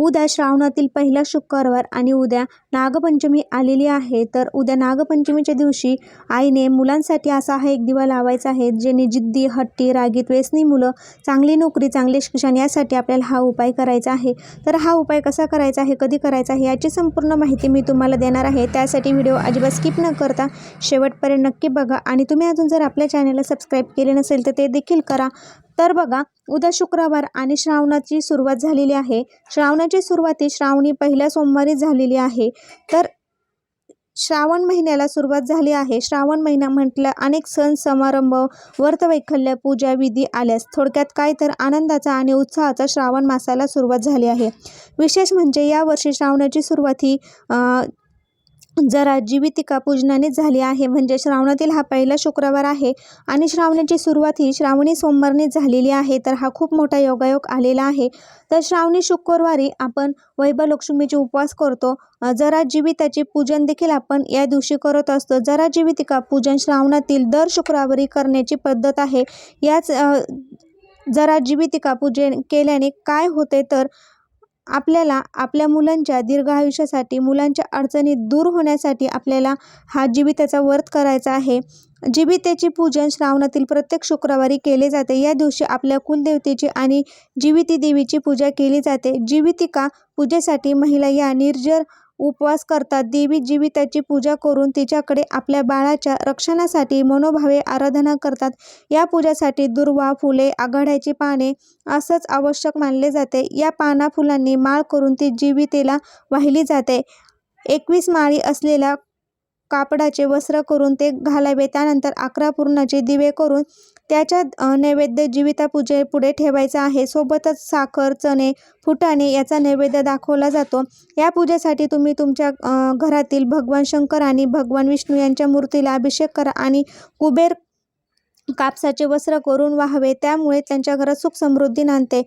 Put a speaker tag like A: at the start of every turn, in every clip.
A: उद्या श्रावणातील पहिला शुक्रवार आणि उद्या नागपंचमी आलेली आहे. तर उद्या नागपंचमीच्या दिवशी आईने मुलांसाठी असा हा एक दिवा लावायचा आहे जेणे जिद्दी हट्टी रागीत व्यसनी मुलं चांगली नोकरी चांगले शिक्षण यासाठी आपल्याला हा उपाय करायचा आहे. तर हा उपाय कसा करायचा आहे कधी करायचा आहे याची संपूर्ण माहिती मी तुम्हाला देणार आहे. त्यासाठी व्हिडिओ अजिबात स्किप न करता शेवट शेवटपर्यंत नक्की बघा. आणि तुम्ही अजून जर आपल्या चॅनलला सबस्क्राईब केले नसेल तर ते देखील करा. तर बघा उद्या शुक्रवार आणि श्रावणाची सुरुवात झालेली आहे. श्रावणाची सुरुवात ही श्रावणी पहिल्या सोमवारी झालेली आहे. तर श्रावण महिन्याला सुरुवात झाली आहे. श्रावण महिना म्हटलं अनेक सण समारंभ व्रतवैखल्य पूजा विधी आल्यास थोडक्यात काय तर आनंदाचा आणि उत्साहाचा श्रावण मासाला सुरुवात झाली आहे. विशेष म्हणजे यावर्षी श्रावणाची सुरुवात ही जरा जीवितिका पूजनाने झाली आहे. म्हणजे श्रावणातील हा पहिला शुक्रवार आहे आणि श्रावणाची सुरुवात ही श्रावणी सोमवारने झालेली आहे. तर हा खूप मोठा योगायोग आलेला आहे. तर श्रावणी शुक्रवारी आपण वैभवलक्ष्मीचे उपवास करतो. जरा जीविताचे पूजन देखील आपण या दिवशी करत असतो. जरा जीवितिका पूजन श्रावणातील दर शुक्रवारी करण्याची पद्धत आहे. याच जरा जीवितिका पूजन केल्याने काय होते तर आपल्याला आपल्या मुलांच्या दीर्घ आयुष्यासाठी मुलांच्या अडचणी दूर होण्यासाठी आपल्याला हा जीविताचा वर्त करायचा आहे. जीवितेचे पूजन श्रावणातील प्रत्येक शुक्रवारी केले जाते. या दिवशी आपल्या कुलदेवतेची आणि जीविती देवीची पूजा केली जाते. जीवितिका पूजेसाठी महिला या निर्जर उपवास करतात. देवी जीविताची पूजा करून तिच्याकडे आपल्या बाळाच्या रक्षणासाठी मनोभावे आराधना करतात. या पूजासाठी दुर्वा फुले आघाड्याची पाने असंच आवश्यक मानले जाते. या पाना फुलांनी माळ करून ती जीवितेला वाहिली जाते. एकवीस माळी असलेल्या कापडाचे वस्त्र करून ते घालावे. त्यानंतर अकरा पूर्णाचे दिवे करून त्याच्यात नैवेद्य जीवितापूजे पुढे ठेवायचा आहे. सोबतच साखर चणे फुटाणे याचा नैवेद्य दाखवला जातो. या पूजेसाठी तुम्ही तुमच्या घरातील भगवान शंकर आणि भगवान विष्णू यांच्या मूर्तीला अभिषेक करा आणि कुबेर कापसाचे वस्त्र करून वाहावे. त्यामुळे त्यांच्या घरात सुख समृद्धी नांदते.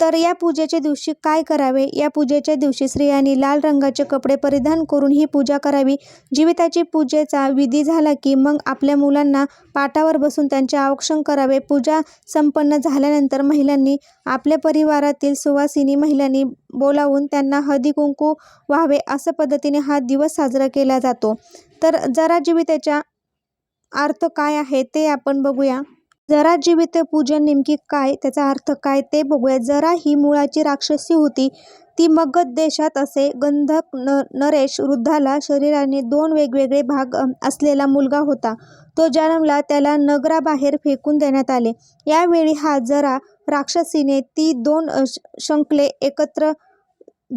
A: तर या पूजेच्या दिवशी काय करावे? या पूजेच्या दिवशी स्त्रियांनी लाल रंगाचे कपडे परिधान करून ही पूजा करावी. जीविताची पूजेचा विधी झाला की मग आपल्या मुलांना पाटावर बसून त्यांचे औक्षण करावे. पूजा संपन्न झाल्यानंतर महिलांनी आपल्या परिवारातील सुवासिनी महिलांनी बोलावून त्यांना हळदी कुंकू व्हावे असं पद्धतीने हा दिवस साजरा केला जातो. तर जरा जीविताच्या अर्थ काय आहे ते आपण बघूया. जरा जीवित पूजन नेमकी काय त्याचा अर्थ काय ते बघूया. जरा ही मुळाची राक्षसी होती ती मगध देशात असे गंधक न नरेश वृद्धाला शरीराने दोन वेगवेगळे भाग असलेला मुलगा होता. तो जन्मला त्याला नगराबाहेर फेकून देण्यात आले. यावेळी हा जरा राक्षसीने ती दोन श- शंखले एकत्र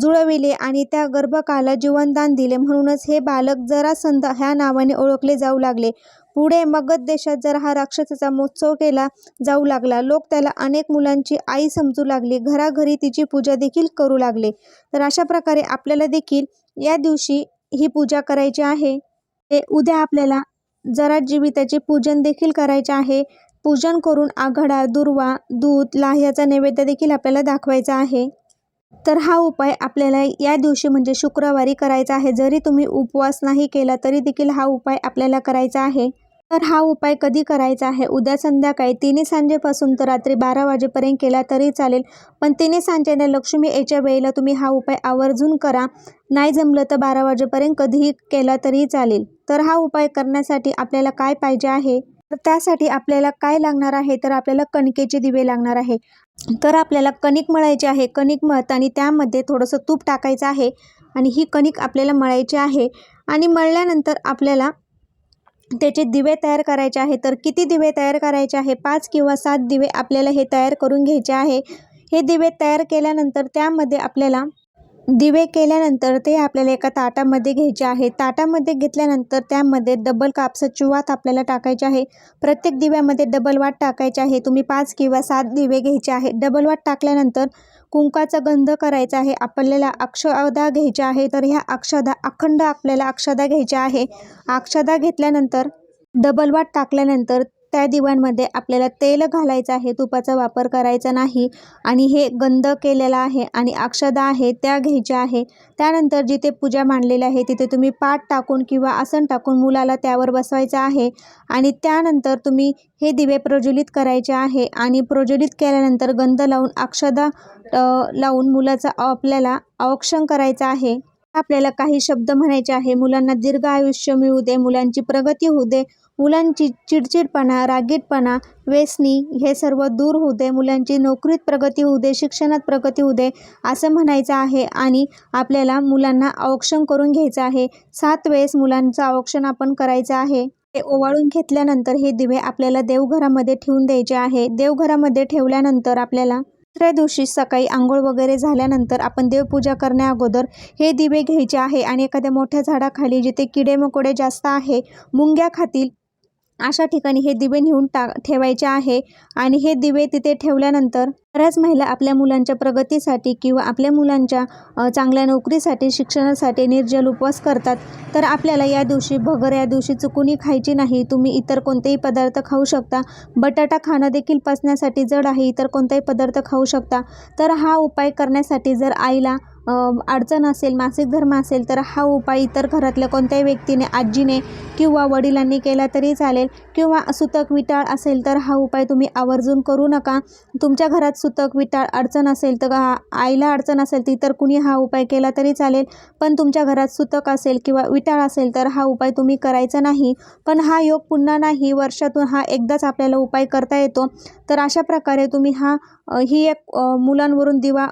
A: जुळविले आणि त्या गर्भकाला जीवनदान दिले. म्हणूनच हे बालक जरासंध ह्या नावाने ओळखले जाऊ लागले. पुढे मगध देशात जर हा राक्षसाचा महोत्सव केला जाऊ लागला लोक त्याला अनेक मुलांची आई समजू लागली घराघरी तिची पूजा देखील करू लागले. तर अशा प्रकारे आपल्याला देखील या दिवशी ही पूजा करायची आहे. ते उद्या आपल्याला जरा जीविताचे पूजन देखील करायचे आहे. पूजन करून आघाडा दुर्वा दूध लाह्याचा नैवेद्य देखील आपल्याला दाखवायचा आहे. तर हा उपाय आपल्याला या दिवशी म्हणजे शुक्रवारी करायचा आहे. जरी तुम्ही उपवास नाही केला तरी देखील हा उपाय आपल्याला करायचा आहे. तर हा उपाय कधी करायचा आहे? उद्या संध्याकाळी तिन्ही सांजेपासून तर रात्री बारा वाजेपर्यंत केला तरी चालेल. पण तिन्ही सांजेला लक्ष्मी याच्या वेळेला तुम्ही हा उपाय आवर्जून करा. नाही जमलं तर बारा वाजेपर्यंत कधीही केला तरी चालेल. तर हा उपाय करण्यासाठी आपल्याला काय पाहिजे आहे? तर त्यासाठी आपल्याला काय लागणार आहे? तर आपल्याला कणकेचे दिवे लागणार आहे. तर आपल्याला कणिक मळायची आहे. कणिक मळत आणि त्यामध्ये थोडंसं तूप टाकायचं आहे. आणि ही कणिक आपल्याला मळायची आहे. आणि मळल्यानंतर आपल्याला त्याचे दिवे तयार करायचे आहे. तर किती दिवे तयार करायचे आहे? पाच किंवा सात दिवे आपल्याला हे तयार करून घ्यायचे आहे. हे दिवे तयार केल्यानंतर त्यामध्ये आपल्याला दिवे केल्यानंतर ते आपल्याला एका ताटामध्ये घ्यायचे आहे. ताटामध्ये घेतल्यानंतर त्यामध्ये डबल कापसाची वात आपल्याला टाकायची आहे. प्रत्येक दिव्यामध्ये डबल वाट टाकायची आहे. तुम्ही पाच किंवा सात दिवे घ्यायचे आहे. डबल वाट टाकल्यानंतर कुंकाचा गंध करायचा आहे आपल्याला अक्षदा घ्यायच्या आहे तर ह्या अक्षदा अखंड आपल्याला अक्षदा घ्यायच्या आहे. अक्षदा घेतल्यानंतर डबल वाट टाकल्यानंतर त्या दिव्यांमध्ये आपल्याला तेल घालायचं आहे तुपाचा वापर करायचा नाही आणि हे गंध केलेला आहे आणि अक्षदा आहे त्या घ्यायच्या आहे. त्यानंतर जिथे पूजा मांडलेली आहे तिथे तुम्ही पाठ टाकून किंवा आसन टाकून मुलाला त्यावर बसवायचं आहे आणि त्यानंतर तुम्ही हे दिवे प्रज्वलित करायचे आहे आणि प्रज्वलित केल्यानंतर गंध लावून अक्षदा लावून मुलाचा आपल्याला औक्षण करायचं आहे. आपल्याला काही शब्द म्हणायचे आहे. मुलांना दीर्घ आयुष्य मिळू दे मुलांची प्रगती होऊ दे मुलांची चिडचिडपणा रागीटपणा व्यसनी हे सर्व दूर होऊ दे मुलांची नोकरीत प्रगती होऊ दे शिक्षणात प्रगती होऊ दे असं म्हणायचं आहे आणि आपल्याला मुलांना औक्षण करून घ्यायचं आहे. सात वेळेस मुलांचं औक्षण आपण करायचं आहे. ते ओवाळून घेतल्यानंतर हे दिवे आपल्याला देवघरामध्ये ठेवून द्यायचे आहे. देवघरामध्ये ठेवल्यानंतर आपल्याला दुसऱ्या दिवशी सकाळी आंघोळ वगैरे झाल्यानंतर आपण देवपूजा करण्याअगोदर हे दिवे घ्यायचे आहे आणि एखाद्या मोठ्या झाडाखाली जिथे किडे मकोडे जास्त आहे मुंग्या खातील अशा ठिकाणी हे दिवे नेऊन टा ठेवायचे आहे. आणि हे दिवे तिथे ठेवल्यानंतर बऱ्याच महिला आपल्या मुलांच्या प्रगतीसाठी किंवा आपल्या मुलांच्या चांगल्या नोकरीसाठी शिक्षणासाठी निर्जल उपवास करतात. तर आपल्याला या दिवशी भगर या दिवशी चुकुनी खायची नाही. तुम्ही इतर कोणतेही पदार्थ खाऊ शकता. बटाटा खाणं देखील पचण्यासाठी जड आहे. इतर कोणताही पदार्थ खाऊ शकता. तर हा उपाय करण्यासाठी जर आईला अडचण असेल मासिक धर्म असेल तर हा उपाय इतर घरातल्या कोणत्याही व्यक्तीने आजीने किंवा वडिलांनी केला तरी चालेल. किंवा सुतक विटाळ असेल तर हा उपाय तुम्ही आवर्जून करू नका. तुमच्या घरात सुतक विटाळ अडचण असेल तर आईला अडचण असेल ती तर कुणी हा उपाय केला तरी चालेल. पण तुमच्या घरात सुतक असेल किंवा विटाळ असेल तर हा उपाय तुम्ही करायचा नाही. पण हा योग पुन्हा नाही. वर्षातून हा एकदाच आपल्याला उपाय करता येतो. तर अशा प्रकारे तुम्ही हा ही एक मुलांवरून दिवा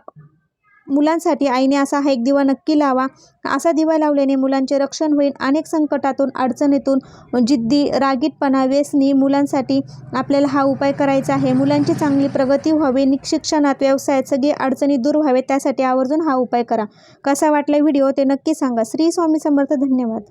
A: मुलांसाठी आईने असा हा एक दिवा नक्की लावा. असा दिवा लावल्याने मुलांचे रक्षण होईल. अनेक संकटातून अडचणीतून जिद्दी रागीटपणा व्यसनी मुलांसाठी आपल्याला हा उपाय करायचा आहे. मुलांची चांगली प्रगती व्हावी. निशिक्षणात व्यवसायात सगळी अडचणी दूर व्हावे त्यासाठी आवर्जून हा उपाय करा. कसा वाटला व्हिडिओ ते नक्की सांगा. श्री स्वामी समर्थ. धन्यवाद.